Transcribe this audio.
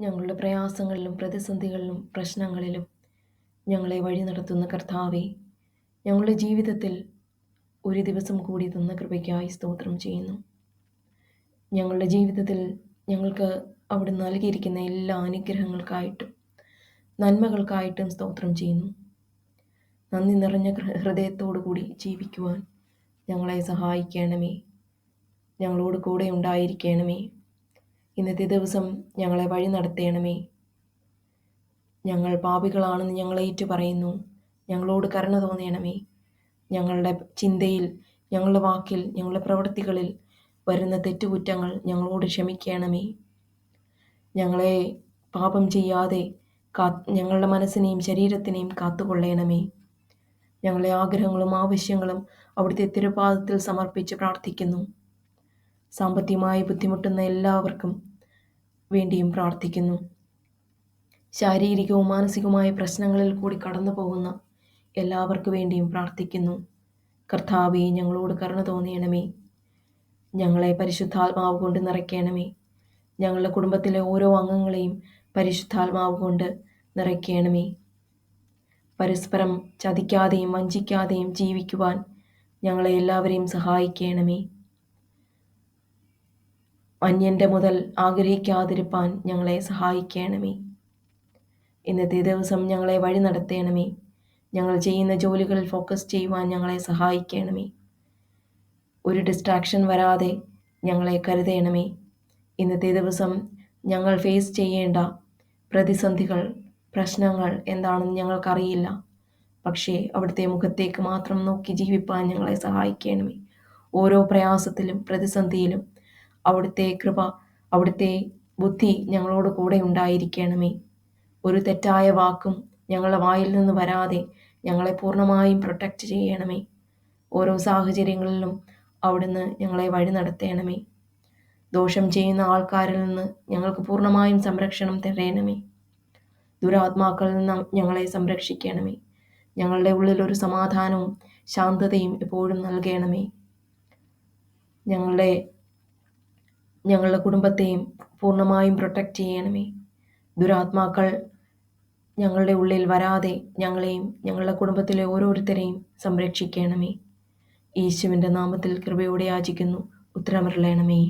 ഞങ്ങളുടെ പ്രയാസങ്ങളിലും പ്രതിസന്ധികളിലും പ്രശ്നങ്ങളിലും ഞങ്ങളെ വഴി നടത്തുന്ന കർത്താവെ ഞങ്ങളുടെ ജീവിതത്തിൽ ഒരു ദിവസം കൂടി തന്ന കൃപയ്ക്കായി സ്തോത്രം ചെയ്യുന്നു. ഞങ്ങളുടെ ജീവിതത്തിൽ ഞങ്ങൾക്ക് അവിടെ നൽകിയിരിക്കുന്ന എല്ലാ അനുഗ്രഹങ്ങൾക്കായിട്ടും നന്മകൾക്കായിട്ടും സ്തോത്രം ചെയ്യുന്നു. നന്ദി നിറഞ്ഞ ഹൃദയത്തോടു കൂടി ജീവിക്കുവാൻ ഞങ്ങളെ സഹായിക്കണമേ. ഞങ്ങളോട് കൂടെ ഉണ്ടായിരിക്കണമേ. ഇന്നത്തെ ദിവസം ഞങ്ങളെ വഴി നടത്തേണമേ. ഞങ്ങൾ പാപികളാണെന്ന് ഞങ്ങളെ ഏറ്റു പറയുന്നു. ഞങ്ങളോട് കരുണ തോന്നണമേ. ഞങ്ങളുടെ ചിന്തയിൽ ഞങ്ങളുടെ വാക്കിൽ ഞങ്ങളുടെ പ്രവൃത്തികളിൽ വരുന്ന തെറ്റുകുറ്റങ്ങൾ ഞങ്ങളോട് ക്ഷമിക്കണമേ. ഞങ്ങളെ പാപം ചെയ്യാതെ കാ ഞങ്ങളുടെ മനസ്സിനെയും ശരീരത്തിനെയും കാത്തുകൊള്ളണമേ. ഞങ്ങളെ ആഗ്രഹങ്ങളും ആവശ്യങ്ങളും അവിടുത്തെ തിരുപാദത്തിൽ സമർപ്പിച്ച് പ്രാർത്ഥിക്കുന്നു. സാമ്പത്തികമായി ബുദ്ധിമുട്ടുന്ന എല്ലാവർക്കും വേണ്ടിയും പ്രാർത്ഥിക്കുന്നു. ശാരീരികവും മാനസികവുമായ പ്രശ്നങ്ങളിൽ കൂടി കടന്നു പോകുന്ന എല്ലാവർക്കു വേണ്ടിയും പ്രാർത്ഥിക്കുന്നു. കർത്താവെ ഞങ്ങളോട് കരുണ തോന്നിയണമേ. ഞങ്ങളെ പരിശുദ്ധാത്മാവ് കൊണ്ട് നിറയ്ക്കണമേ. ഞങ്ങളുടെ കുടുംബത്തിലെ ഓരോ അംഗങ്ങളെയും പരിശുദ്ധാത്മാവ് കൊണ്ട് നിറയ്ക്കണമേ. പരസ്പരം ചതിക്കാതെയും വഞ്ചിക്കാതെയും ജീവിക്കുവാൻ ഞങ്ങളെ എല്ലാവരെയും സഹായിക്കണമേ. അന്യന്റെ മുതൽ ആഗ്രഹിക്കാതിരിപ്പാൻ ഞങ്ങളെ സഹായിക്കണമേ. ഇന്നത്തെ ദിവസം ഞങ്ങളെ വഴി നടത്തണമേ. ഞങ്ങൾ ചെയ്യുന്ന ജോലികളിൽ ഫോക്കസ് ചെയ്യുവാൻ ഞങ്ങളെ സഹായിക്കണമേ. ഒരു ഡിസ്ട്രാക്ഷൻ വരാതെ ഞങ്ങളെ കരുതണമേ. ഇന്നത്തെ ദിവസം ഞങ്ങൾ ഫേസ് ചെയ്യേണ്ട പ്രതിസന്ധികൾ പ്രശ്നങ്ങൾ എന്താണെന്ന് ഞങ്ങൾക്കറിയില്ല. പക്ഷേ അവിടുത്തെ മുഖത്തേക്ക് മാത്രം നോക്കി ജീവിപ്പാൻ ഞങ്ങളെ സഹായിക്കണമേ. ഓരോ പ്രയാസത്തിലും പ്രതിസന്ധിയിലും അവിടുത്തെ കൃപ അവിടുത്തെ ബുദ്ധി ഞങ്ങളോട് കൂടെ ഉണ്ടായിരിക്കണമേ. ഒരു തെറ്റായ വാക്കും ഞങ്ങളുടെ വായിൽ നിന്ന് വരാതെ ഞങ്ങളെ പൂർണമായും പ്രൊട്ടക്റ്റ് ചെയ്യണമേ. ഓരോ സാഹചര്യങ്ങളിലും അവിടുന്ന് ഞങ്ങളെ വഴി നടത്തണമേ. ദോഷം ചെയ്യുന്ന ആൾക്കാരിൽ നിന്ന് ഞങ്ങൾക്ക് പൂർണമായും സംരക്ഷണം തരയണമേ ദുരാത്മാക്കളിൽ നിന്ന് ഞങ്ങളെ സംരക്ഷിക്കണമേ. ഞങ്ങളുടെ ഉള്ളിൽ ഒരു സമാധാനവും ശാന്തതയും എപ്പോഴും നൽകണമേ. ഞങ്ങളുടെ ഞങ്ങളുടെ കുടുംബത്തെയും പൂർണമായും പ്രൊട്ടക്റ്റ് ചെയ്യണമേ. ദുരാത്മാക്കൾ ഞങ്ങളുടെ ഉള്ളിൽ വരാതെ ഞങ്ങളെയും ഞങ്ങളുടെ കുടുംബത്തിലെ ഓരോരുത്തരെയും സംരക്ഷിക്കണമേ. യേശുവിന്റെ നാമത്തിൽ കൃപയോടെ യാചിക്കുന്നു. ഉത്തരമരുളയണമേ